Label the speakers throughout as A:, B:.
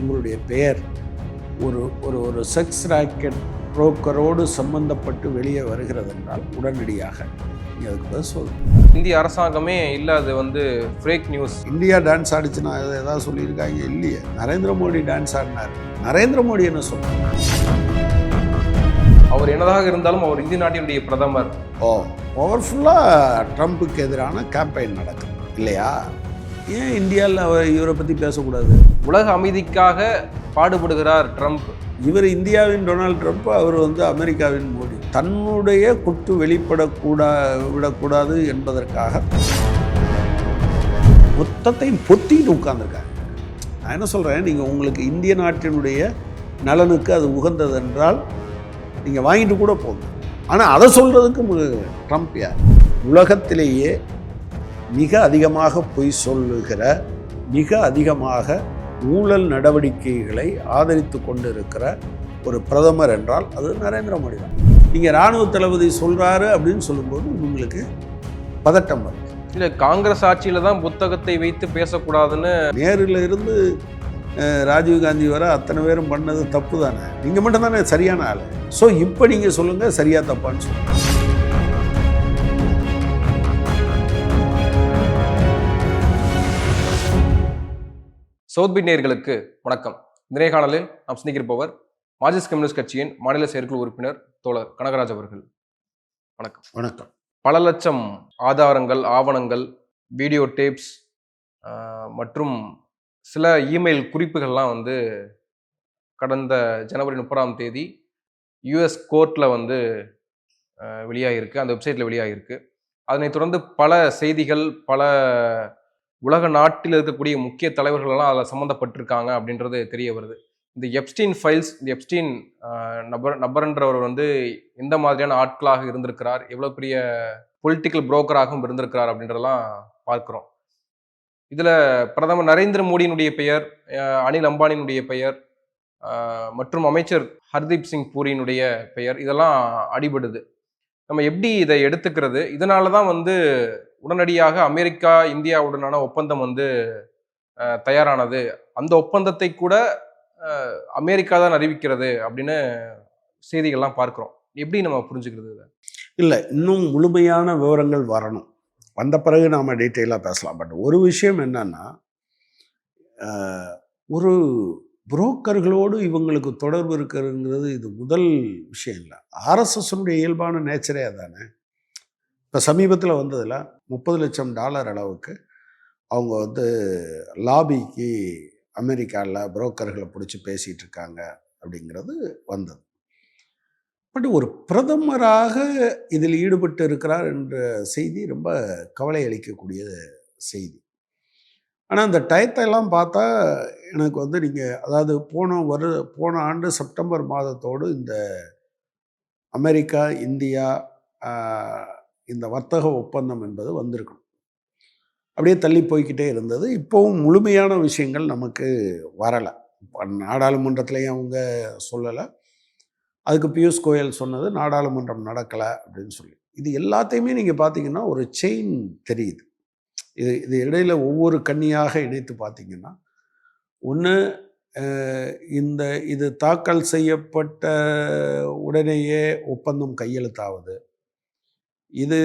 A: உங்களுடைய பெயர் ஒரு ஒரு ஒரு செக்ஸ் ராக்கெட் புரோக்கரோடு சம்பந்தப்பட்டு வெளியே வருகிறது என்றால் உடனடியாக நீங்கள் அதுக்கு பதில் சொல்லணும்
B: இந்திய அரசாங்கமே இல்லை அது வந்து ஃபேக் நியூஸ்
A: இந்தியா டான்ஸ் ஆடிச்சுன்னா அதை ஏதாவது சொல்லியிருக்காங்க. இல்லையே. நரேந்திர மோடி டான்ஸ் ஆடினார். நரேந்திர மோடி என்ன சொல்றாரு
B: அவர் என்னதாக இருந்தாலும் அவர் இந்திய நாட்டினுடைய பிரதமர்.
A: ஓ பவர்ஃபுல்லாக ட்ரம்ப்புக்கு எதிரான கேம்பெயின் நடக்குது இல்லையா? ஏன் இந்தியாவில் அவர் இவரை பற்றி பேசக்கூடாது?
B: உலக அமைதிக்காக பாடுபடுகிறார் ட்ரம்ப்.
A: இவர் இந்தியாவின் டொனால்ட் ட்ரம்ப் அவர் வந்து அமெரிக்காவின் மோடி. தன்னுடைய குட்டு வெளிப்படக்கூடா விடக்கூடாது என்பதற்காக மொத்தத்தையும் பொத்திட்டு உட்கார்ந்துருக்காங்க நான் என்ன சொல்கிறேன் நீங்கள் உங்களுக்கு இந்திய நாட்டினுடைய நலனுக்கு அது உகந்தது என்றால் நீங்கள் வாங்கிட்டு கூட போங்க. ஆனால் அதை சொல்கிறதுக்கு ட்ரம்ப் யார்? உலகத்திலேயே மிக அதிகமாக பொய் சொல்லுகிற மிக அதிகமாக ஊழல் நடவடிக்கைகளை ஆதரித்து கொண்டு இருக்கிற ஒரு பிரதமர் என்றால் அது நரேந்திர மோடி தான். நீங்கள் இராணுவ தளபதி சொல்கிறாரு அப்படின்னு சொல்லும்போது உங்களுக்கு பதட்டம் வரும்
B: இல்லை காங்கிரஸ் ஆட்சியில தான் புத்தகத்தை வைத்து பேசக்கூடாதுன்னு
A: நேருல இருந்து அஹ், ராஜீவ் காந்தி வரை அத்தனை பேரும் பண்ணது தப்பு தானே? நீங்கள் மட்டும் தானே சரியான ஆள். ஸோ இப்போ நீங்கள் சொல்லுங்கள் சரியா தப்பான்னு சொல்லுங்கள்
B: சவுத்பி நேயர்களுக்கு வணக்கம் நேர்காணலில் நாம் சிந்திக்கிருப்பவர் மார்க்சிஸ்ட் கம்யூனிஸ்ட் கட்சியின் மாநில செயற்குழு உறுப்பினர் தோழர் கனகராஜ் அவர்கள். வணக்கம்.
A: வணக்கம்.
B: பல லட்சம் ஆதாரங்கள் ஆவணங்கள் வீடியோ டேப்ஸ் மற்றும் சில இமெயில் குறிப்புகள்லாம் வந்து கடந்த ஜனவரி முப்பதாம் தேதி யுஎஸ் கோர்ட்டில் வந்து வெளியாகிருக்கு அந்த வெப்சைட்டில் வெளியாகிருக்கு அதனைத் தொடர்ந்து பல செய்திகள் பல உலக நாட்டில் இருக்கக்கூடிய முக்கிய தலைவர்களெல்லாம் அதில் சம்மந்தப்பட்டிருக்காங்க அப்படின்றது தெரிய வருது. இந்த எப்ஸ்டீன் ஃபைல்ஸ் இந்த எப்ஸ்டீன் நபர் நபர்ன்றவர் வந்து எந்த மாதிரியான ஆட்களாக இருந்திருக்கிறார் எவ்வளோ பெரிய பொலிட்டிக்கல் புரோக்கராகவும் இருந்திருக்கிறார் அப்படின்றதெல்லாம் பார்க்குறோம். இதில் பிரதமர் நரேந்திர மோடியினுடைய பெயர் அனில் அம்பானியினுடைய பெயர் மற்றும் அமைச்சர் ஹர்தீப் சிங் பூரியினுடைய பெயர் இதெல்லாம் அடிபடுது. நம்ம எப்படி இதை எடுத்துக்கிறது? இதனால தான் வந்து உடனடியாக அமெரிக்கா இந்தியாவுடனான ஒப்பந்தம் வந்து தயாரானது. அந்த ஒப்பந்தத்தை கூட அமெரிக்கா தான் அறிவிக்கிறது அப்படின்னு செய்திகள்லாம் பார்க்குறோம். எப்படி நம்ம புரிஞ்சுக்கிறது இதை?
A: இல்லை இன்னும் முழுமையான விவரங்கள் வரணும். வந்த பிறகு நாம் டீட்டெயிலாக பேசலாம். பட் ஒரு விஷயம் என்னன்னா ஒரு புரோக்கர்களோடு இவங்களுக்கு தொடர்பு இருக்கிறதுங்கிறது இது முதல் விஷயம் இல்லை. ஆர்எஸ்எஸ்னுடைய இயல்பான நேச்சரே அதானே? இப்போ சமீபத்தில் வந்ததில் முப்பது லட்சம் டாலர் அளவுக்கு அவங்க வந்து லாபிக்கு அமெரிக்காவில் புரோக்கர்களை பிடிச்சி பேசிகிட்டு இருக்காங்க அப்படிங்கிறது வந்தது. பட் ஒரு பிரதமராக இதில் ஈடுபட்டு இருக்கிறார் என்ற செய்தி ரொம்ப கவலை அளிக்கக்கூடிய செய்தி. ஆனால் அந்த டயத்தை எல்லாம் பார்த்தா எனக்கு வந்து நீங்கள் அதாவது போன வரு போன ஆண்டு செப்டம்பர் மாதத்தோடு இந்த அமெரிக்கா இந்தியா இந்த வர்த்தக ஒப்பந்தம் என்பது வந்திருக்கணும் அப்படியே தள்ளி போய்க்கிட்டே இருந்தது. இப்போவும் முழுமையான விஷயங்கள் நமக்கு வரலை. நாடாளுமன்றத்திலையும் அவங்க சொல்லலை. அதுக்கு பியூஷ் கோயல் சொன்னது நாடாளுமன்றம் நடக்கலை அப்படின்னு சொல்லி. இது எல்லாத்தையுமே நீங்கள் பார்த்தீங்கன்னா ஒரு செயின் தெரியுது. இது இது இடையில் ஒவ்வொரு கன்னியாக இணைத்து பார்த்தீங்கன்னா ஒன்று இந்த இது தாக்கல் செய்யப்பட்ட உடனேயே ஒப்பந்தம் கையெழுத்தாவது இது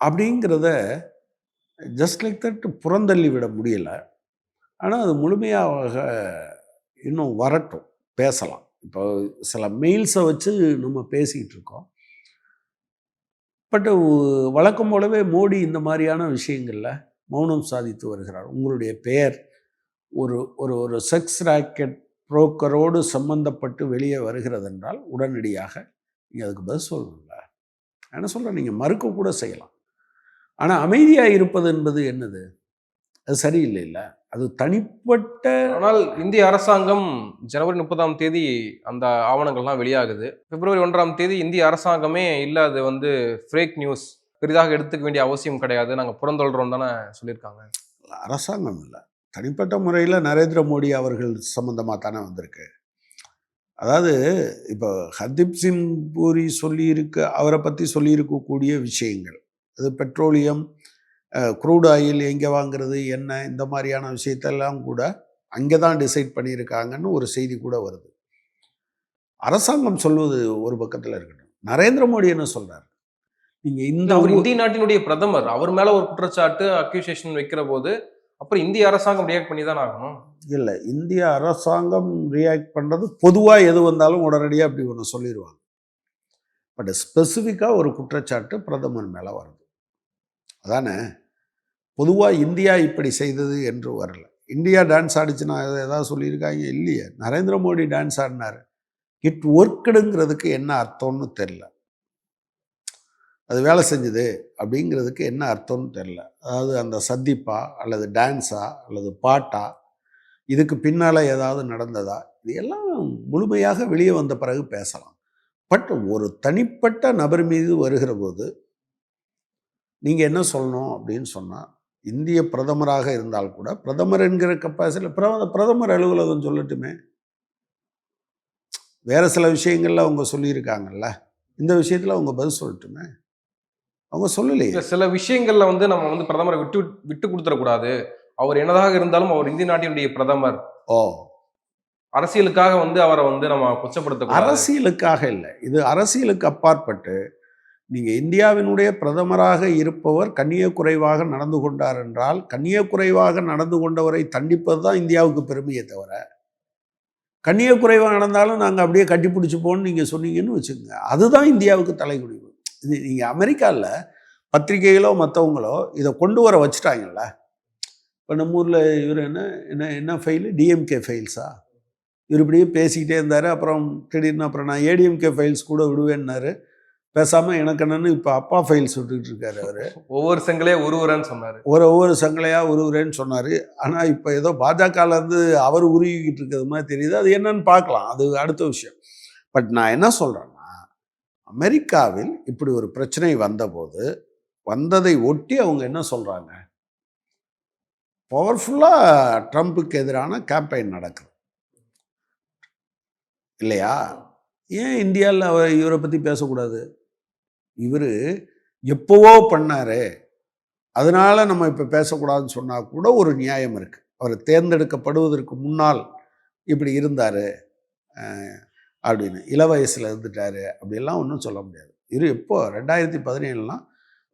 A: அப்படிங்கிறத ஜஸ்ட் லைக் தட் புறந்தள்ளி விட முடியலை. ஆனால் அது முழுமையாக இன்னும் வரட்டும். பேசலாம். இப்போ சில மெயில்ஸை வச்சு நம்ம பேசிக்கிட்டு இருக்கோம். பட் வழக்கம் போலவே மோடி இந்த மாதிரியான விஷயங்களில் மௌனம் சாதித்து வருகிறார். உங்களுடைய பெயர் ஒரு ஒரு ஒரு செக்ஸ் ராக்கெட் புரோக்கரோடு சம்பந்தப்பட்டு வெளியே வருகிறது என்றால் உடனடியாக நீங்கள் அதுக்கு பதில் சொல்லணும்ல. என்ன சொல்கிறேன் நீங்கள் மறுக்க கூட செய்யலாம். ஆனால் அமைதியாக இருப்பது என்பது என்னது? அது சரியில்லை இல்லை அது தனிப்பட்ட
B: ஆனால் இந்திய அரசாங்கம் ஜனவரி முப்பதாம் தேதி அந்த ஆவணங்கள்லாம் வெளியாகுது. பிப்ரவரி ஒன்றாம் தேதி இந்திய அரசாங்கமே இல்லை அது வந்து ஃபேக் நியூஸ் பெரிதாக எடுத்துக்க வேண்டிய அவசியம் கிடையாது. நாங்கள் புறந்தொல்றோம் தானே சொல்லியிருக்காங்க.
A: அரசாங்கம் இல்லை. தனிப்பட்ட முறையில் நரேந்திர மோடி அவர்கள் சம்மந்தமாக தானே வந்திருக்கு. அதாவது இப்போ ஹர்தீப் சிங் பூரி சொல்லியிருக்க அவரை பற்றி சொல்லியிருக்கக்கூடிய விஷயங்கள். அது பெட்ரோலியம் க்ரூட் ஆயில் எங்கே வாங்குறது என்ன இந்த மாதிரியான விஷயத்தெல்லாம் கூட அங்கே தான் டிசைட் பண்ணியிருக்காங்கன்னு ஒரு செய்தி கூட வருது. அரசாங்கம் சொல்வது ஒரு பக்கத்தில் இருக்கட்டும். நரேந்திர மோடி என்ன சொல்றாரு? நீங்க இந்த
B: அவர் இந்திய நாட்டினுடைய பிரதமர் அவர் மேல ஒரு குற்றச்சாட்டு அக்யூசேஷன் வைக்கிற போது அப்புறம் இந்திய அரசாங்கம் ரியாக்ட் பண்ணி தான் ஆகணும்?
A: இல்லை இந்திய அரசாங்கம் ரியாக்ட் பண்ணுறது பொதுவாக எது வந்தாலும் உடனடியாக அப்படி ஒன்று சொல்லிடுவாங்க பட் ஸ்பெசிஃபிக்காக ஒரு குற்றச்சாட்டு பிரதமர் மேலே வருது. அதானே? பொதுவாக இந்தியா இப்படி செய்தது என்று வரல. இந்தியா டான்ஸ் ஆடிச்சுன்னா ஏதாவது சொல்லியிருக்காங்க? இல்லையே. நரேந்திர மோடி டான்ஸ் ஆடினார். இட் ஒர்க்குடுங்கிறதுக்கு என்ன அர்த்தம்னு தெரில அது வேலை செஞ்சுது அப்படிங்கிறதுக்கு என்ன அர்த்தம்னு தெரில அதாவது அந்த சந்திப்பா அல்லது டான்ஸா அல்லது பாட்டா இதுக்கு பின்னால் ஏதாவது நடந்ததா இது எல்லாம் முழுமையாக வெளியே வந்த பிறகு பேசலாம். பட் ஒரு தனிப்பட்ட நபர் மீது வருகிற போது நீங்கள் என்ன சொல்லணும் அப்படின்னு சொன்னால் இந்திய பிரதமராக இருந்தால் கூட பிரதமர் என்கிற கப்பாசிட்டியில் பிரத பிரதமர் அலுவலகம் சொல்லட்டுமே. வேறு சில விஷயங்கள்ல அவங்க சொல்லியிருக்காங்கல்ல இந்த விஷயத்தில் அவங்க பதில் சொல்லட்டுமே. அவங்க சொல்லலையே.
B: சில விஷயங்கள்ல வந்து நம்ம வந்து பிரதமரை விட்டு விட்டு கொடுத்துடக்கூடாது. அவர் என்னதாக இருந்தாலும் அவர் இந்திய நாட்டினுடைய பிரதமர்.
A: ஓ.
B: அரசியலுக்காக வந்து அவரை வந்து நம்ம கொச்சப்படுத்தக்கூடாது.
A: அரசியலுக்காக இல்லை. இது அரசியலுக்கு அப்பாற்பட்டு நீங்கள் இந்தியாவினுடைய பிரதமராக இருப்பவர் கண்ணியக்குறைவாக நடந்து கொண்டார் என்றால் கண்ணியக்குறைவாக நடந்து கொண்டவரை தண்டிப்பது தான் இந்தியாவுக்கு பெருமையே தவிர கண்ணியக்குறைவாக நடந்தாலும் நாங்கள் அப்படியே கட்டிப்பிடிச்சிப்போன்னு நீங்கள் சொன்னீங்கன்னு வச்சுக்கோங்க. அதுதான் இந்தியாவுக்கு தலைகுனிவு. இது நீங்கள் அமெரிக்காவில் பத்திரிகைகளோ மற்றவங்களோ இதை கொண்டு வர வச்சுட்டாங்கல்ல? இப்போ நம்ம ஊரில் இவர் என்ன என்ன என்ன ஃபைலு டிஎம்கே ஃபைல்ஸா இவர் இப்படியே பேசிக்கிட்டே இருந்தார். அப்புறம் திடீர்னு அப்புறம் நான் ஏடிஎம்கே ஃபைல்ஸ் கூட விடுவேன்னாரு. பேசாமல் எனக்கு என்னன்னு இப்போ அப்பா ஃபைல்ஸ் விட்டுக்கிட்டு இருக்காரு அவர்.
B: ஒவ்வொரு செங்கலே ஒருவரன்னு சொன்னாரு.
A: ஒரு ஒவ்வொரு சங்கலையாக உருவுறேன்னு சொன்னார். ஆனால் இப்போ ஏதோ பாஜகலேருந்து அவர் உருவிக்கிட்டு இருக்கிறது மாதிரி தெரியுது. அது என்னன்னு பார்க்கலாம். அது அடுத்த விஷயம். பட் நான் என்ன சொல்கிறேன்னா அமெரிக்காவில் இப்படி ஒரு பிரச்சனை வந்தபோது வந்ததை ஒட்டி அவங்க என்ன சொல்கிறாங்க பவர்ஃபுல்லாக ட்ரம்ப்புக்கு எதிரான கேம்பெயின் நடக்குது. இல்லையா? ஏன் இந்தியாவில் அவர் இவரை பற்றி பேசக்கூடாது? இவர் எப்போவோ பண்ணார். அதனால் நம்ம இப்போ பேசக்கூடாதுன்னு சொன்னால் கூட ஒரு நியாயம் இருக்குது அவர் தேர்ந்தெடுக்கப்படுவதற்கு முன்னால் இப்படி இருந்தார். அப்படின்னு. இள வயசில் இருந்துட்டார் அப்படிலாம் ஒன்றும் சொல்ல முடியாது. இரு எப்போ ரெண்டாயிரத்தி பதினேழுலாம்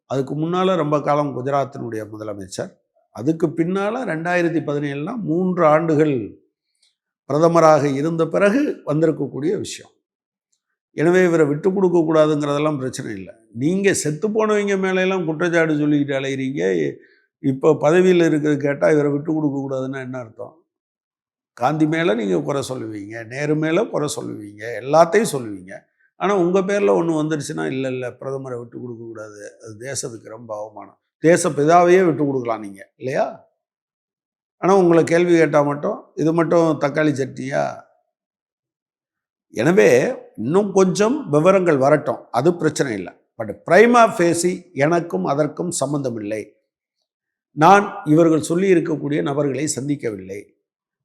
A: அதுக்கு முன்னால் ரொம்ப காலம் குஜராத்தினுடைய முதலமைச்சர். அதுக்கு பின்னால் ரெண்டாயிரத்தி பதினேழுலாம் மூன்று ஆண்டுகள் பிரதமராக இருந்த பிறகு வந்திருக்கக்கூடிய விஷயம். எனவே இவரை விட்டு கொடுக்கக்கூடாதுங்கிறதெல்லாம் பிரச்சனை இல்லை. நீங்கள் செத்து போனவங்க மேலெல்லாம் குற்றச்சாட்டு சொல்லிக்கிட்டு அலைகிறீங்க இப்போ பதவியில் இருக்கிறது கேட்டால் இவரை விட்டு கொடுக்கக்கூடாதுன்னா என்ன அர்த்தம்? காந்தி மேலே நீங்கள் குறை சொல்லுவீங்க நேரு மேலே குறை சொல்லுவீங்க எல்லாத்தையும் சொல்லுவீங்க. ஆனால் உங்கள் பேரில் ஒன்று வந்துடுச்சுன்னா இல்லை இல்லை பிரதமரை விட்டு கொடுக்கக்கூடாது அது தேசத்துக்கு ரொம்ப அவமானம். தேச பிதாவையே விட்டு கொடுக்கலாம் நீங்கள் இல்லையா? ஆனால் உங்களை கேள்வி கேட்டால் மட்டும் இது மட்டும் தக்காளி சட்னியா? எனவே இன்னும் கொஞ்சம் விவரங்கள் வரட்டும். அது பிரச்சனை இல்லை. பட் பிரைமா ஃபேசி எனக்கும் அதற்கும் சம்பந்தம் இல்லை நான் இவர்கள் சொல்லி இருக்கக்கூடிய நபர்களை சந்திக்கவில்லை.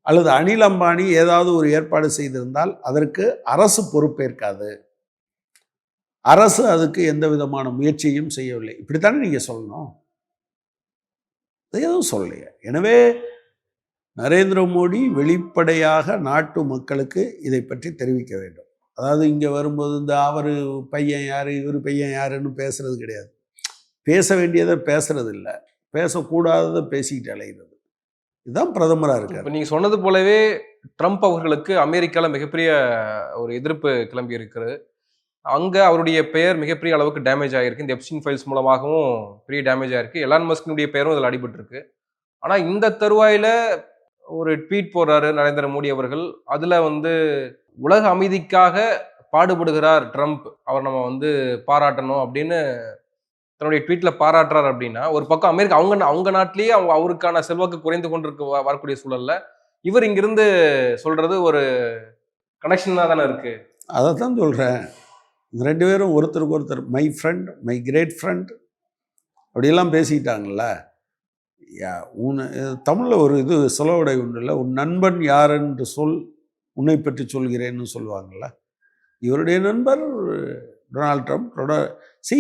A: அல்லது அனில் அம்பானி ஏதாவது ஒரு ஏற்பாடு செய்திருந்தால் அதற்கு அரசு பொறுப்பேற்காது. அரசு அதுக்கு எந்த விதமான முயற்சியும் செய்யவில்லை. இப்படித்தானே நீங்கள் சொல்லணும்? எதுவும் சொல்லலையே. எனவே நரேந்திர மோடி வெளிப்படையாக நாட்டு மக்களுக்கு இதை பற்றி தெரிவிக்க வேண்டும். அதாவது இங்கே வரும்போது இந்த அவர் பையன் யார் இவர் பையன் யாருன்னு பேசுறது கிடையாது. பேச வேண்டியதை பேசுறது இல்லை பேசக்கூடாததை பேசிக்கிட்டு அலைகிறது இதுதான் பிரதமராக இருக்கு
B: இப்போ நீங்கள் சொன்னது போலவே ட்ரம்ப் அவர்களுக்கு அமெரிக்காவில் மிகப்பெரிய ஒரு எதிர்ப்பு கிளம்பி இருக்கிறது. அங்கே அவருடைய பெயர் மிகப்பெரிய அளவுக்கு டேமேஜ் ஆகிருக்கு இந்த எப்சின் ஃபைல்ஸ் மூலமாகவும் பெரிய டேமேஜ் ஆகிருக்கு எலான் மஸ்கினுடைய பெயரும் இதில் அடிபட்டுருக்கு. ஆனால் இந்த தருவாயில் ஒரு ட்வீட் போடுறாரு நரேந்திர மோடி அவர்கள். அதில் வந்து உலக அமைதிக்காக பாடுபடுகிறார் ட்ரம்ப். அவர் நம்ம வந்து பாராட்டணும் அப்படின்னு தன்னுடைய ட்வீட்ல பாராட்டுறாரு அப்படின்னா ஒரு பக்கம் அமெரிக்கா அவங்க அவங்க நாட்டிலேயே அவங்க அவருக்கான செல்வாக்கு குறைந்து கொண்டிருக்க வரக்கூடிய சூழல்ல இவர் இங்கிருந்து சொல்றது ஒரு கனெக்ஷனாக தானே இருக்கு.
A: அதை தான் சொல்கிறேன் ரெண்டு பேரும் ஒருத்தருக்கு ஒருத்தர் my friend my great friend அப்படியெல்லாம் பேசிக்கிட்டாங்கல்ல. யா உன் தமிழில் ஒரு இது சொலவுடை ஒன்று இல்லை உன் நண்பன் யார் என்று சொல் உன்னை பற்றி சொல்கிறேன்னு சொல்லுவாங்கள்ல இவருடைய நண்பர் டொனால்ட் ட்ரம்ப் சி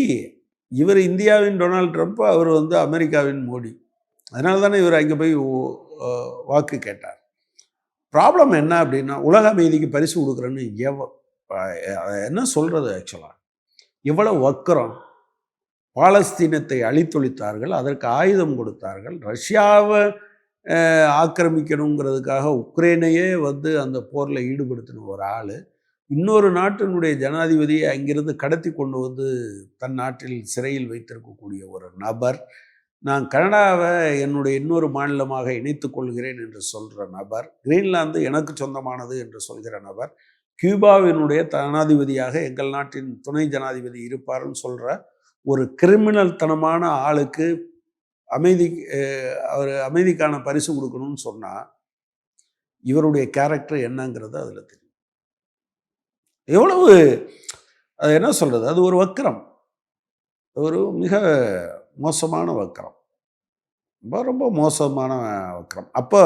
A: இவர் இந்தியாவின் டொனால்ட் ட்ரம்ப் அவர் வந்து அமெரிக்காவின் மோடி. அதனால தானே இவர் அங்கே போய் வாக்கு கேட்டார். ப்ராப்ளம் என்ன அப்படின்னா உலக அமைதிக்கு பரிசு கொடுக்குறேன்னு எவ என்ன சொல்கிறது ஆக்சுவலாக எவ்வளவு வக்கரம் பாலஸ்தீனத்தை அழித்தொழித்தார்கள் அதற்கு ஆயுதம் கொடுத்தார்கள் ரஷ்யாவை ஆக்கிரமிக்கணுங்கிறதுக்காக உக்ரைனையே வந்து அந்த போரில் ஈடுபடுத்தின ஒரு ஆள். இன்னொரு நாட்டினுடைய ஜனாதிபதியை அங்கிருந்து கடத்தி கொண்டு வந்து தன் நாட்டில் சிறையில் வைத்திருக்கக்கூடிய ஒரு நபர். நான் கனடாவை என்னுடைய இன்னொரு மாநிலமாக இணைத்து கொள்கிறேன் என்று சொல்கிற நபர். கிரீன்லாந்து எனக்கு சொந்தமானது என்று சொல்கிற நபர். கியூபாவினுடைய ஜனாதிபதியாக எங்கள் நாட்டின் துணை ஜனாதிபதி இருப்பார்னு சொல்கிற ஒரு கிரிமினல் தனமான ஆளுக்கு அமைதி அவர் அமைதிக்கான பரிசு கொடுக்கணும்னு சொன்னால் இவருடைய கேரக்டர் என்னங்கிறது அதில் தெரியும். எவ்வளவு அது என்ன சொல்கிறது அது ஒரு வக்கரம். ஒரு மிக மோசமான வக்கரம். ரொம்ப ரொம்ப மோசமான வக்கரம். அப்போ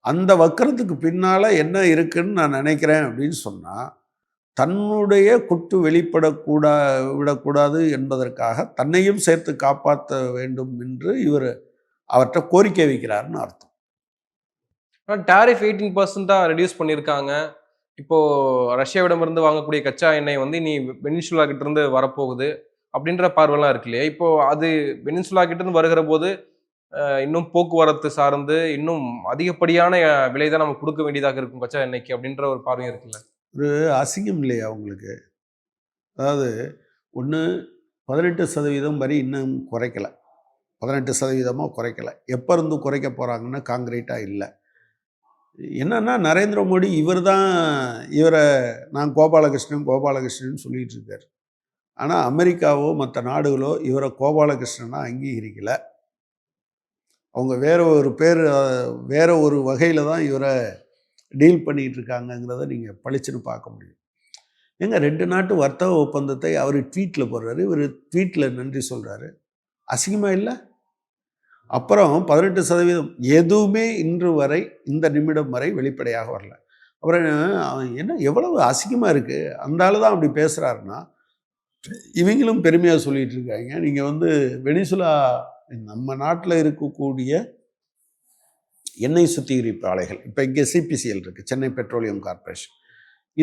A: அந்த வக்கரத்துக்கு பின்னால் என்ன இருக்குன்னு நான் நினைக்கிறேன் அப்படின்னு சொன்னால் தன்னுடைய குட்டு வெளிப்படக்கூடா விடக்கூடாது என்பதற்காக தன்னையும் சேர்த்து காப்பாற்ற வேண்டும் என்று இவர் அவர்கிட்ட கோரிக்கை வைக்கிறாருன்னு அர்த்தம்.
B: டேரிஃப் எயிட்டீன் பர்சன்ட்டாக ரெடியூஸ் பண்ணியிருக்காங்க இப்போ ரஷ்யாவிடமிருந்து வாங்கக்கூடிய கச்சா எண்ணெய் வந்து இனி வெனிசுலா கிட்ட இருந்து வரப்போகுது அப்படின்ற பார்வைலாம் இருக்கு இல்லையா? இப்போ அது வெனிசுலா கிட்ட இருந்து வருகிற போது இன்னும் போக்குவரத்து சார்ந்து இன்னும் அதிகப்படியான விலை தான் நம்ம கொடுக்க வேண்டியதாக இருக்கும் கச்சா எண்ணெய்க்கு அப்படின்ற ஒரு பார்வையும் இருக்குல்ல?
A: ஒரு அசிங்கம் இல்லையா அவங்களுக்கு அதாவது ஒன்று பதினெட்டு சதவீதம் வரி இன்னும் குறைக்கல. பதினெட்டு சதவீதமாக குறைக்கல. எப்போ இருந்து குறைக்க போகிறாங்கன்னா காங்கிரீட்டாக இல்லை. என்னன்னா நரேந்திர மோடி இவர் தான் இவரை நான் கோபாலகிருஷ்ணன் கோபாலகிருஷ்ணன் சொல்லிட்டு இருக்கார் ஆனால் அமெரிக்காவோ மற்ற நாடுகளோ இவரை கோபாலகிருஷ்ணனாக அங்கீகரிக்கல. அவங்க வேற ஒரு பேர் வேற ஒரு வகையில் தான் இவரை டீல் பண்ணிகிட்டு இருக்காங்கங்கிறத நீங்கள் பளிச்சுன்னு பார்க்க முடியும். ஏங்க ரெண்டு நாட்டு வர்த்தக ஒப்பந்தத்தை அவர் ட்வீட்டில் போடுறாரு. இவர் ட்வீட்டில் நன்றி சொல்கிறாரு அசிங்கமாக இல்லை? அப்புறம் பதினெட்டு சதவீதம் எதுவுமே இன்று வரை இந்த நிமிடம் வரை வெளிப்படையாக வரல. அப்புறம் என்ன எவ்வளவு அசிங்கமாக இருக்குது அந்த ஆள் தான் அப்படி பேசுகிறாருன்னா இவங்களும் பெருமையாக சொல்லிகிட்டு இருக்காங்க. நீங்கள் வந்து வெனிசுலா நம்ம நாட்டில் இருக்கக்கூடிய எண்ணெய் சுத்திகரிப்பு ஆலைகள் இப்போ இங்கே சிபிசிஎல் இருக்குது சென்னை பெட்ரோலியம் கார்ப்பரேஷன்.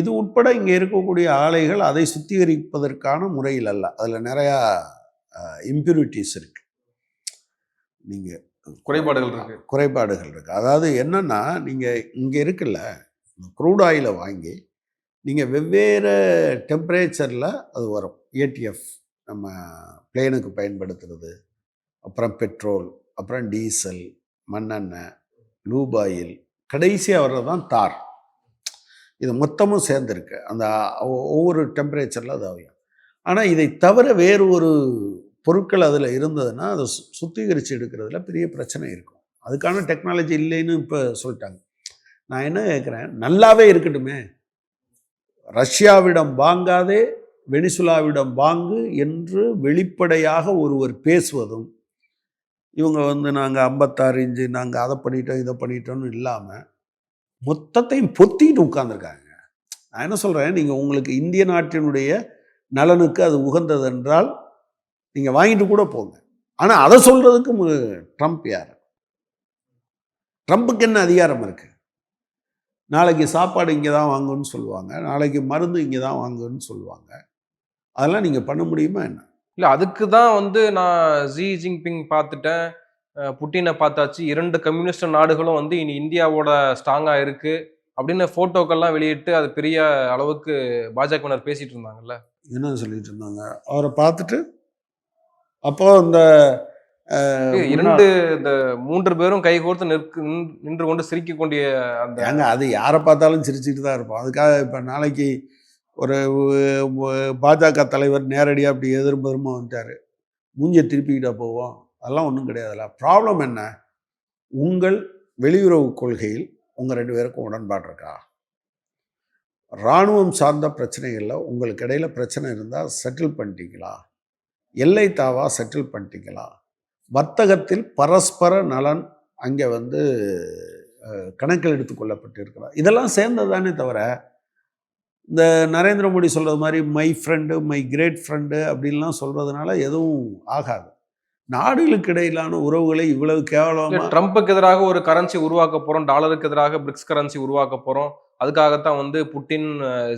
A: இது உட்பட இங்கே இருக்கக்கூடிய ஆலைகள் அதை சுத்திகரிப்பதற்கான முறையில் அல்ல. அதில் நிறையா இம்ப்யூரிட்டிஸ் இருக்குது நீங்கள்
B: குறைபாடுகள் இருக்கு.
A: குறைபாடுகள் இருக்குது அதாவது என்னன்னா நீங்கள் இங்கே இருக்குல்ல க்ரூட் ஆயிலை வாங்கி நீங்கள் வெவ்வேறு டெம்பரேச்சரில் அது வரும். ஏடிஎஃப் நம்ம பிளேனுக்கு பயன்படுத்துறது அப்புறம் பெட்ரோல் அப்புறம் டீசல் மண்ணெண்ணெய் லூப் ஆயில் கடைசியாக வர்றது தான் தார். இது மொத்தமும் சேர்ந்துருக்கு. அந்த ஒவ்வொரு டெம்பரேச்சரில் அது ஆகும். ஆனால் இதை தவிர வேறு ஒரு பொருட்கள் அதில் இருந்ததுன்னா அதை சு- சுத்திகரித்து எடுக்கிறதுல பெரிய பிரச்சனை இருக்கும். அதுக்கான டெக்னாலஜி இல்லைன்னு இப்போ சொல்லிட்டாங்க. நான் என்ன கேட்குறேன்? நல்லாவே இருக்கட்டுமே. ரஷ்யாவிடம் வாங்காதே வெனிசுலாவிடம் வாங்கு என்று வெளிப்படையாக ஒருவர் பேசுவதும் இவங்க வந்து நாங்கள் ஐம்பத்தாறு இஞ்சு நாங்கள் அதை பண்ணிட்டோம் இதை பண்ணிட்டோம்னு இல்லாமல் மொத்தத்தையும் பொத்திட்டு உட்காந்துருக்காங்க நான் என்ன சொல்கிறேன் நீங்கள் உங்களுக்கு இந்திய நாட்டினுடைய நலனுக்கு அது உகந்ததென்றால் நீங்கள் வாங்கிட்டு கூட போங்க. ஆனால் அதை சொல்கிறதுக்கு மு- ட்ரம்ப் யார்? ட்ரம்ப்புக்கு என்ன அதிகாரம் இருக்குது நாளைக்கு சாப்பாடு இங்கே தான் வாங்குன்னு சொல்லுவாங்க. நாளைக்கு மருந்து இங்கே தான் வாங்குன்னு சொல்லுவாங்க. அதெல்லாம் நீங்கள் பண்ண முடியுமா என்ன?
B: இல்ல அதுக்கு தான் வந்து நான் ஜி ஜின்பிங் பார்த்துட்டேன். புட்டினை பார்த்தாச்சு. இரண்டு கம்யூனிஸ்ட் நாடுகளும் வந்து இனி இந்தியாவோட ஸ்ட்ராங்கா இருக்கு அப்படின்னு போட்டோக்கள்லாம் வெளியிட்டு அது பெரிய அளவுக்கு பாஜகவினர் பேசிட்டு இருந்தாங்கல்ல.
A: என்ன சொல்லிட்டு இருந்தாங்க? அவரை பார்த்துட்டு அப்போ இந்த
B: இரண்டு இந்த மூன்று பேரும் கைகோர்த்து நிற்கு நின்- நின்று கொண்டு சிரிக்க கொண்டிய அந்த
A: ஏங்க அது யாரை பார்த்தாலும் சிரிச்சுட்டு தான் இருப்போம். அதுக்காக இப்போ நாளைக்கு ஒரு பாஜக தலைவர் நேரடியாக அப்படி எதிர்பெருமா வந்துட்டார். மூஞ்சியை திருப்பிக்கிட்டா போவோம். அதெல்லாம் ஒன்றும் கிடையாதுல்ல. ப்ராப்ளம் என்ன? உங்கள் வெளியுறவு கொள்கையில் உங்கள் ரெண்டு பேருக்கும் உடன்பாடு இருக்கா? இராணுவம் சார்ந்த பிரச்சனைகளில் உங்களுக்கு இடையில பிரச்சனை இருந்தால் செட்டில் பண்ணிட்டீங்களா? எல்லை தாவா செட்டில் பண்ணிட்டீங்களா? வர்த்தகத்தில் பரஸ்பர நலன் அங்கே வந்து கணக்கில் எடுத்துக்கொள்ளப்பட்டு இருக்கிறதா இதெல்லாம் சேர்ந்தது தானே தவிர இந்த நரேந்திர மோடி சொல்கிறது மாதிரி my friend my great friend அப்படின்லாம் சொல்கிறதுனால எதுவும் ஆகாது. நாடுகளுக்கு இடையிலான உறவுகளை இவ்வளவு கேவலம்
B: ட்ரம்ப்புக்கு எதிராக ஒரு கரன்சி உருவாக்க போறோம் டாலருக்கு எதிராக பிரிக்ஸ் கரன்சி உருவாக்க போறோம். அதுக்காகத்தான் வந்து புட்டின்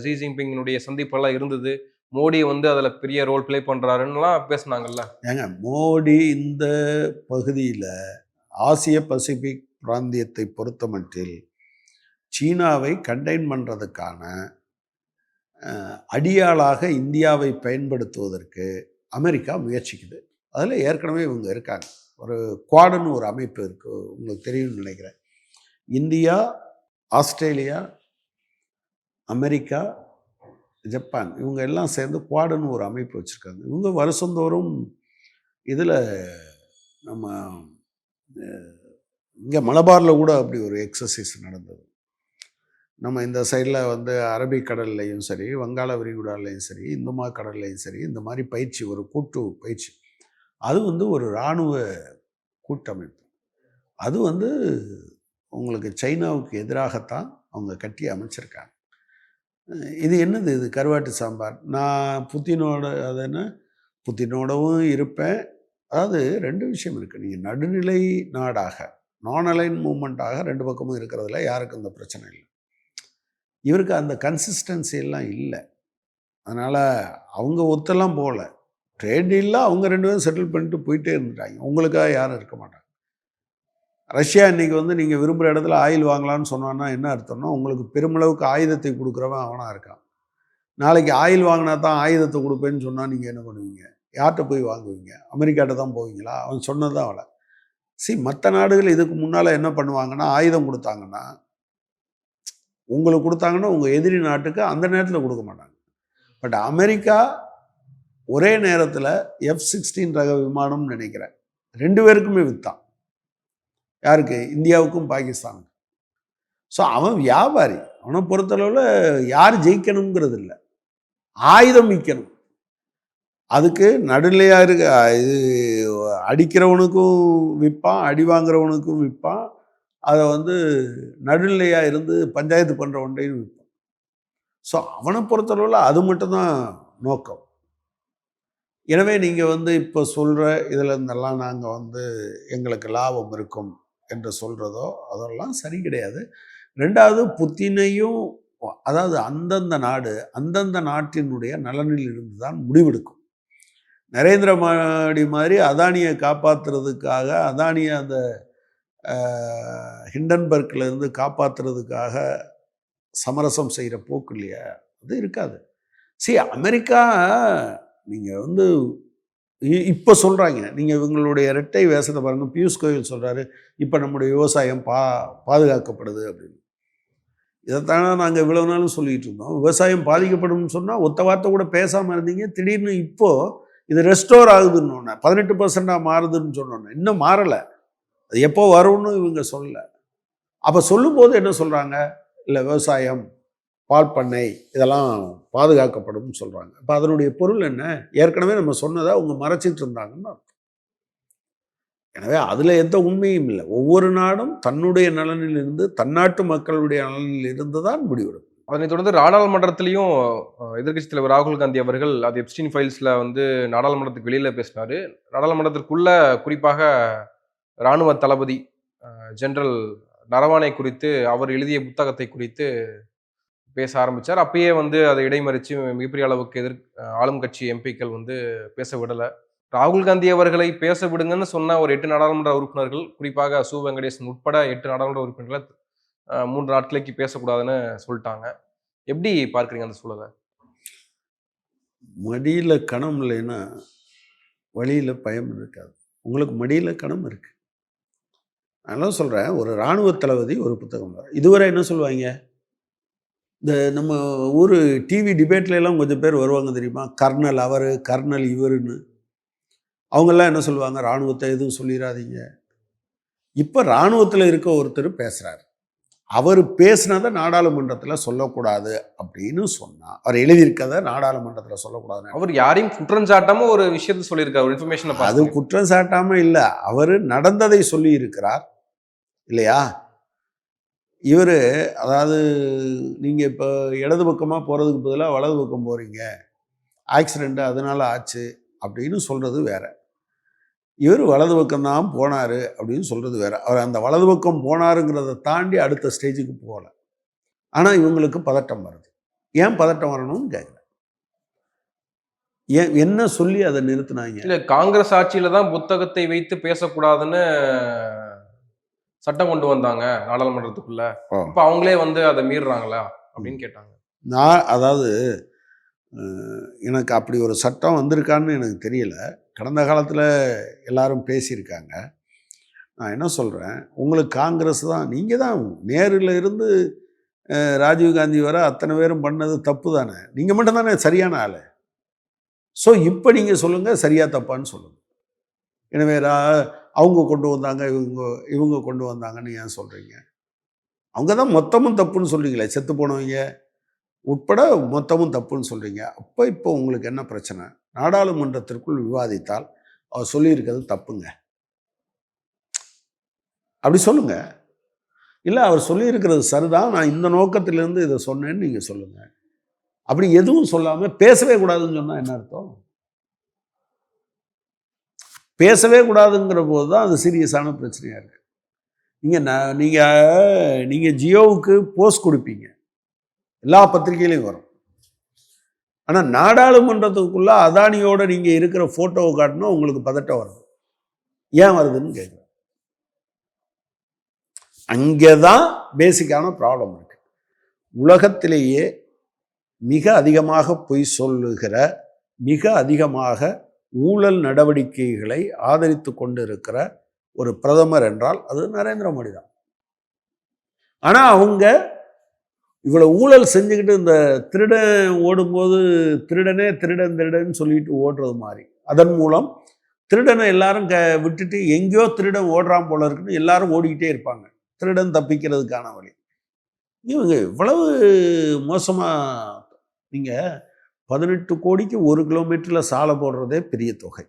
B: ஜி ஜின்பிங்கினுடைய சந்திப்பெல்லாம் இருந்தது. மோடி வந்து அதில் பெரிய ரோல் ப்ளே பண்றாருன்னுலாம் பேசுனாங்கல்ல.
A: ஏங்க மோடி இந்த பகுதியில் ஆசிய பசிபிக் பிராந்தியத்தை பொறுத்தமட்டில் சீனாவை கண்டெயின் பண்ணுறதுக்கான அடியாளாக இந்தியாவை பயன்படுத்துவதற்கு அமெரிக்கா முயற்சிக்குது. அதில் ஏற்கனவே இவங்க இருக்காங்க. ஒரு குவாடுன்னு ஒரு அமைப்பு இருக்குது உங்களுக்கு தெரியும்னு நினைக்கிறேன். India Australia America Japan. இவங்க எல்லாம் சேர்ந்து குவாடுன்னு ஒரு அமைப்பு வச்சுருக்காங்க. இவங்க வருஷந்தோறும் இதில் நம்ம இங்கே மலபாரில் கூட அப்படி ஒரு எக்ஸசைஸ் நடந்தது. நம்ம இந்த சைடில் வந்து அரபிக்கடல்லையும் சரி வங்காள விரிகுடாலையும் சரி இந்துமா கடல்லையும் சரி இந்த மாதிரி பயிற்சி ஒரு கூட்டு பயிற்சி. அது வந்து ஒரு இராணுவ கூட்டமைப்பு. அது வந்து உங்களுக்கு சைனாவுக்கு எதிராகத்தான் அவங்க கட்டி அமைச்சிருக்காங்க. இது என்னது இது? கருவாட்டு சாம்பார். நான் புத்தினோட அது என்ன? புத்தினோடவும் இருப்பேன். அதாவது ரெண்டு விஷயம் இருக்குது நீங்கள் நடுநிலை நாடாக நான் அலைன் மூமெண்ட்டாக ரெண்டு பக்கமும் இருக்கிறதுல யாருக்கும் இந்த பிரச்சனை இல்லை. இவருக்கு அந்த கன்சிஸ்டன்சி எல்லாம் இல்லை. அதனால் அவங்க ஒத்தெல்லாம் போகல. ட்ரேட் டீலில் அவங்க ரெண்டு பேரும் செட்டில் பண்ணிட்டு போயிட்டே இருந்துட்டாங்க. உங்களுக்காக யாரும் இருக்க மாட்டாங்க. ரஷ்யா இன்னைக்கு வந்து நீங்கள் விரும்புகிற இடத்துல ஆயில் வாங்கலாம்னு சொன்னான்னா என்ன அர்த்தம்னா உங்களுக்கு பெருமளவுக்கு ஆயுதத்தை கொடுக்குறவன் அவனாக இருக்கான். நாளைக்கு ஆயில் வாங்கினா தான் ஆயுதத்தை கொடுப்பேன்னு சொன்னால் நீங்கள் என்ன பண்ணுவீங்க? யார்கிட்ட போய் வாங்குவீங்க? அமெரிக்காட்ட தான் போவீங்களா? அவன் சொன்னது தான் அவளை. சி மற்ற நாடுகள் இதுக்கு முன்னால் என்ன பண்ணுவாங்கன்னா ஆயுதம் கொடுத்தாங்கன்னா உங்களுக்கு கொடுத்தாங்கன்னா உங்கள் எதிரி நாட்டுக்கு அந்த நேரத்தில் கொடுக்க மாட்டாங்க. பட் அமெரிக்கா ஒரே நேரத்தில் எஃப் சிக்ஸ்டீன் ரக விமானம்னு நினைக்கிறேன். ரெண்டு பேருக்குமே விற்றான் யாருக்கு? இந்தியாவுக்கும் பாகிஸ்தானுக்கும். ஸோ அவன் வியாபாரி. அவனை பொறுத்தளவில் யார் ஜெயிக்கணுங்கிறது இல்லை ஆயுதம் விற்கணும் அதுக்கு நடுநிலையாக இருக்க இது அடிக்கிறவனுக்கும் விற்பான் அடி வாங்குறவனுக்கும் விற்பான். அதை வந்து நடுநிலையாக இருந்து பஞ்சாயத்து பண்ணுறவன்டையும் விற்பான். ஸோ அவனை பொறுத்தளவில் அது மட்டும்தான் நோக்கம். எனவே நீங்கள் வந்து இப்போ சொல்கிற இதில் இருந்தெல்லாம் நாங்கள் வந்து எங்களுக்கு லாபம் இருக்கும். என்று சொல்கிறதோ அதெல்லாம் சரி கிடையாது. ரெண்டாவது புத்தினையும் அதாவது அந்தந்த நாடு அந்தந்த நாட்டினுடைய நலனில் இருந்து தான் முடிவெடுக்கும். நரேந்திர மோடி மாதிரி அதானியை காப்பாற்றுறதுக்காக அதானியை அந்த அஹ், இருந்து காப்பாற்றுறதுக்காக சமரசம் செய்கிற போக்கு இல்லையா? அது இருக்காது. சரி அமெரிக்கா நீங்கள் வந்து இப்போ சொல்கிறாங்க நீங்கள் இவங்களுடைய இரட்டை வேஷத்தை பாருங்கள் பியூஷ் கோயல் சொல்கிறாரு இப்போ நம்முடைய விவசாயம் பா பாதுகாக்கப்படுது அப்படின்னு. இதைத்தானே நாங்கள் இவ்வளவு நாளும் சொல்லிகிட்டு இருந்தோம். விவசாயம் பாதிக்கப்படும்னு சொன்னால் ஒத்த வார்த்தை கூட பேசாமல் இருந்தீங்க. திடீர்னு இப்போது இது ரெஸ்டோர் ஆகுதுன்னு ஒன்று பதினெட்டு பர்சண்டாக மாறுதுன்னு சொன்னோன்னே இன்னும் மாறலை. அது எப்போ வரும்னு இவங்க சொல்லலை. அப்போ சொல்லும்போது என்ன சொல்கிறாங்க இல்லை விவசாயம் பால் பண்ணை இதெல்லாம் பாதுகாக்கப்படும் சொல்கிறாங்க அப்போ அதனுடைய பொருள் என்ன? ஏற்கனவே நம்ம சொன்னதை அவங்க மறைச்சிட்டு இருந்தாங்கன்னு அர்த்தம். எனவே அதில் எந்த உண்மையும் இல்லை. ஒவ்வொரு நாடும் தன்னுடைய நலனில் இருந்து தன்னாட்டு மக்களுடைய நலனில் இருந்து தான் முடிவெடும்
B: அதனைத் தொடர்ந்து நாடாளுமன்றத்திலையும் எதிர்க்கட்சி தலைவர் ராகுல் காந்தி அவர்கள் அது எப்ஸ்டின் ஃபைல்ஸில் வந்து நாடாளுமன்றத்துக்கு வெளியில் பேசினார். நாடாளுமன்றத்திற்குள்ள குறிப்பாக ராணுவ தளபதி ஜெனரல் நரவானை குறித்து அவர் எழுதிய புத்தகத்தை குறித்து பேச ஆரம்பித்தார் அப்பயே வந்து அதை இடைமறித்து மிகப்பெரிய அளவுக்கு எதிர் ஆளும் கட்சி எம்பிக்கள் வந்து பேச விடலை. ராகுல் காந்தி அவர்களை பேச விடுங்கன்னு சொன்ன ஒரு எட்டு நாடாளுமன்ற உறுப்பினர்கள் குறிப்பாக சு வெங்கடேசன் உட்பட எட்டு நாடாளுமன்ற உறுப்பினர்களை மூன்று நாட்களுக்கு பேசக்கூடாதுன்னு சொல்லிட்டாங்க. எப்படி பார்க்குறீங்க அந்த சூழலை?
A: மடியில் கணம் இல்லைன்னா வழியில் பயம் இருக்காது. உங்களுக்கு மடியில் கணம் இருக்குது அதெல்லாம் சொல்கிறேன் ஒரு இராணுவ தளபதி ஒரு புத்தகம் இதுவரை என்ன சொல்லுவாங்க? இந்த நம்ம ஊர் டிவி டிபேட்ல எல்லாம் கொஞ்சம் பேர் வருவாங்க தெரியுமா? கர்னல் அவர் கர்னல் இவருன்னு. அவங்கெல்லாம் என்ன சொல்லுவாங்க? இராணுவத்தை எதுவும் சொல்லிடாதீங்க இப்போ இராணுவத்தில் இருக்க ஒருத்தர் பேசுகிறார் அவர் பேசினதை நாடாளுமன்றத்தில் சொல்லக்கூடாது அப்படின்னு சொன்னா அவர் எழுதியிருக்கதை நாடாளுமன்றத்தில் சொல்லக்கூடாதுன்னு
B: அவர் யாரையும் குற்றம் சாட்டாம ஒரு விஷயத்த சொல்லியிருக்காரு ஒரு இன்ஃபர்மேஷனை
A: அது குற்றம் சாட்டாம இல்லை. அவர் நடந்ததை சொல்லி இருக்கிறார் இல்லையா? இவர் அதாவது நீங்கள் இப்போ இடது பக்கமாக போகிறதுக்கு பதிலாக வலது பக்கம் போகிறீங்க ஆக்சிடெண்ட்டு அதனால் ஆச்சு அப்படின்னு சொல்கிறது வேற. இவர் வலது பக்கம்தான் போனார் அப்படின்னு சொல்கிறது வேற. அவர் அந்த வலது பக்கம் போனாருங்கிறத தாண்டி அடுத்த ஸ்டேஜுக்கு போகல. ஆனால் இவங்களுக்கு பதட்டம் வருது. ஏன் பதட்டம் வரணும்னு கேட்குறேன் ஏன் என்ன சொல்லி அதை நிறுத்தினாங்க?
B: இல்லை காங்கிரஸ் ஆட்சியில் தான் புத்தகத்தை வைத்து பேசக்கூடாதுன்னு சட்டம் கொண்டு வந்தாங்க நாடாளுமன்றத்துக்குள்ள. இப்ப அவங்களே வந்து அதை மீறுறாங்களா? அப்படின்னு கேட்டாங்க.
A: நான் அதாவது எனக்கு அப்படி ஒரு சட்டம் வந்திருக்கான்னு எனக்கு தெரியல. கடந்த காலத்தில் எல்லாரும் பேசியிருக்காங்க. நான் என்ன சொல்கிறேன் உங்களுக்கு காங்கிரஸ் தான் நீங்கள் தான் நேரில் இருந்து ராஜீவ்காந்தி வர அத்தனை பேரும் பண்ணது தப்பு தானே? நீங்கள் மட்டும் தானே சரியான ஆள். ஸோ இப்போ நீங்கள் சொல்லுங்கள் சரியா தப்பான்னு சொல்லுங்கள் எனவே ரா அவங்க கொண்டு வந்தாங்க இவங்க இவங்க கொண்டு வந்தாங்கன்னு ஏன் சொல்கிறீங்க அவங்க தான் மொத்தமும் தப்புன்னு சொல்கிறீங்களே செத்து போனவங்க. உட்பட மொத்தமும் தப்புன்னு சொல்கிறீங்க அப்போ இப்போ உங்களுக்கு என்ன பிரச்சனை? நாடாளுமன்றத்திற்குள் விவாதித்தால் அவர் சொல்லியிருக்கிறது தப்புங்க. அப்படி சொல்லுங்க. இல்லை அவர் சொல்லியிருக்கிறது சரிதான். நான் இந்த நோக்கத்திலேருந்து இதை சொன்னேன்னு நீங்கள் சொல்லுங்கள் அப்படி எதுவும் சொல்லாமல் பேசவே கூடாதுன்னு சொன்னால் என்ன அர்த்தம்? பேசவே கூடாதுங்கிற போது தான் அது சீரியஸான பிரச்சனையாக இருக்குது நீங்கள் நான் நீங்கள் நீங்கள் ஜியோவுக்கு போஸ்ட் கொடுப்பீங்க. எல்லா பத்திரிகையிலையும் வரும். ஆனால் நாடாளுமன்றத்துக்குள்ளே அதானியோட நீங்கள் இருக்கிற ஃபோட்டோவை காட்டினா உங்களுக்கு பதட்டம் வருது. ஏன் வருதுன்னு கேட்குறேன் அங்கே தான் பேசிக்கான ப்ராப்ளம் இருக்கு. உலகத்திலேயே மிக அதிகமாக பொய் சொல்லுகிற மிக அதிகமாக ஊழல் நடவடிக்கைகளை ஆதரித்து கொண்டு இருக்கிற ஒரு பிரதமர் என்றால் அது நரேந்திர மோடி தான். ஆனால் அவங்க இவ்வளோ ஊழல் செஞ்சுக்கிட்டு இந்த திருடன் ஓடும்போது திருடனே திருடன் திருடன் சொல்லிட்டு ஓடுறது மாதிரி. அதன் மூலம் திருடனை எல்லாரும் க விட்டுட்டு எங்கேயோ திருடன் ஓடுறான் போல இருக்குன்னு எல்லாரும் ஓடிக்கிட்டே இருப்பாங்க. திருடன் தப்பிக்கிறதுக்கான வழி. இவங்க இவ்வளவு மோசமாக நீங்கள் பதினெட்டு கோடிக்கு ஒரு கிலோமீட்டரில் சாலை போடுறதே பெரிய தொகை.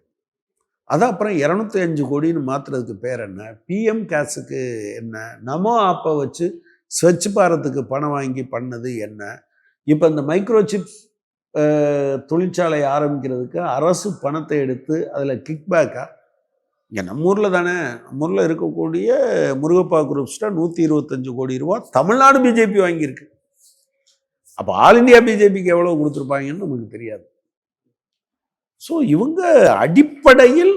A: அது அப்புறம் இரநூத்தி அஞ்சு கோடின்னு மாற்றுறதுக்கு பேர் என்ன? பிஎம் கேஸுக்கு என்ன? நமோ ஆப்பை வச்சு ஸ்வச் பாரத்துக்கு பணம் வாங்கி பண்ணது என்ன? இப்போ இந்த மைக்ரோசிப் தொழிற்சாலை ஆரம்பிக்கிறதுக்கு அரசு பணத்தை எடுத்து அதில் கிக்பேக்காக இங்கே நம்ம ஊரில் தானே நம்ம ஊரில் இருக்கக்கூடிய முருகப்பா குரூப்ஸ்ட்டாக நூற்றி இருபத்தஞ்சு கோடி ரூபா தமிழ்நாடு பிஜேபி வாங்கியிருக்கு. அப்போ ஆல் இந்தியா பிஜேபிக்கு எவ்வளோ கொடுத்துருப்பாங்கன்னு நமக்கு தெரியாது. ஸோ இவங்க அடிப்படையில்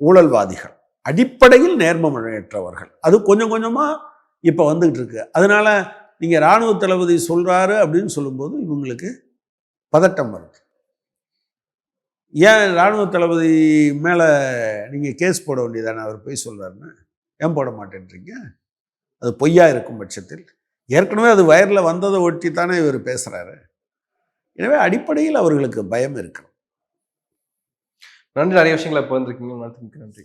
A: ஊழல்வாதிகள் அடிப்படையில் நேர்மமழையற்றவர்கள் அது கொஞ்சம் கொஞ்சமாக இப்போ வந்துக்கிட்டு இருக்கு அதனால நீங்கள் இராணுவ தளபதி சொல்கிறாரு அப்படின்னு சொல்லும்போது இவங்களுக்கு பதட்டம் வருது. ஏன் இராணுவ தளபதி மேலே நீங்கள் கேஸ் போட வேண்டியதானே? அவர் போய் சொல்கிறாருன்னு ஏன் போட மாட்டேன்றீங்க? அது பொய்யா இருக்கும் பட்சத்தில். ஏற்கனவே அது வயரில் வந்ததை ஒட்டி தானே இவர் பேசுகிறாரு எனவே அடிப்படையில் அவர்களுக்கு பயம் இருக்கிறது.
B: நன்றி. நிறைய விஷயங்களை பகிர்ந்துருக்கீங்க. நன்றி. நன்றி.